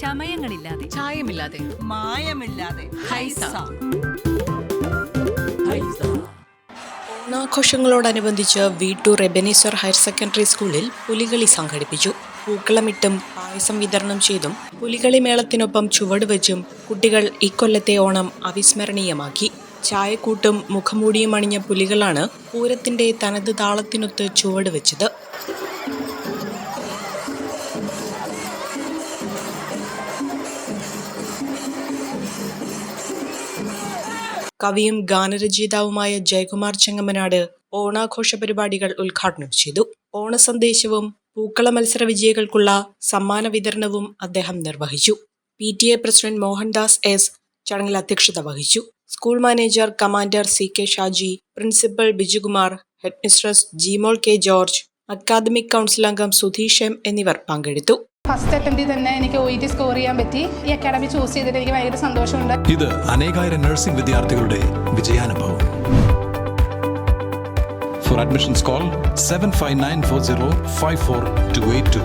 ചമയങ്ങളില്ലാതെ. ചായമില്ലാതെ. മായമില്ലാതെ. ഹൈസ. ഓണാഘോഷങ്ങളോടനുബന്ധിച്ച് വീട്ടൂർ എബനീശ്വർ ഹയർ സെക്കൻഡറി സ്കൂളിൽ പുലികളി സംഘടിപ്പിച്ചു. പൂക്കളമിട്ടും പായസം വിതരണം ചെയ്തും പുലികളി മേളത്തിനൊപ്പം ചുവടുവെച്ചും കുട്ടികൾ ഇക്കൊല്ലത്തെ ഓണം അവിസ്മരണീയമാക്കി. ചായക്കൂട്ടും മുഖമൂടിയും അണിഞ്ഞ പുലികളാണ് പൂരത്തിന്റെ തനത് താളത്തിനൊത്ത് ചുവടുവെച്ചത് കവിയും ഗാനരചയിതാവുമായ ജയകുമാർ ചെങ്ങമ്മനാട് ഓണാഘോഷ പരിപാടികൾ ഉദ്ഘാടനം ചെയ്തു. ഓണസന്ദേശവും പൂക്കള മത്സര വിജയികൾക്കുള്ള സമ്മാന വിതരണവും അദ്ദേഹം നിർവഹിച്ചു. P T A president Mohandas S ചടങ്ങിൽ അധ്യക്ഷത വഹിച്ചു. School manager commander C K Shaji principal Bijukumar headmistress Jimol K George academic council അംഗം സുധീഷ് എം എന്നിവർ പങ്കെടുത്തു. ഫസ്റ്റ് അറ്റംപ്റ്റിൽ തന്നെ എനിക്ക് ഒ ഇ ടി സ്കോർ ചെയ്യാൻ പറ്റി. ഈ അക്കാഡമി ചൂസ് ചെയ്തിട്ട് എനിക്ക് ഭയങ്കര സന്തോഷമുണ്ട്. ഇത് അനേകായിരം നഴ്സിംഗ് വിദ്യാർത്ഥികളുടെ വിജയാനുഭവം. Four admissions call 7594054282.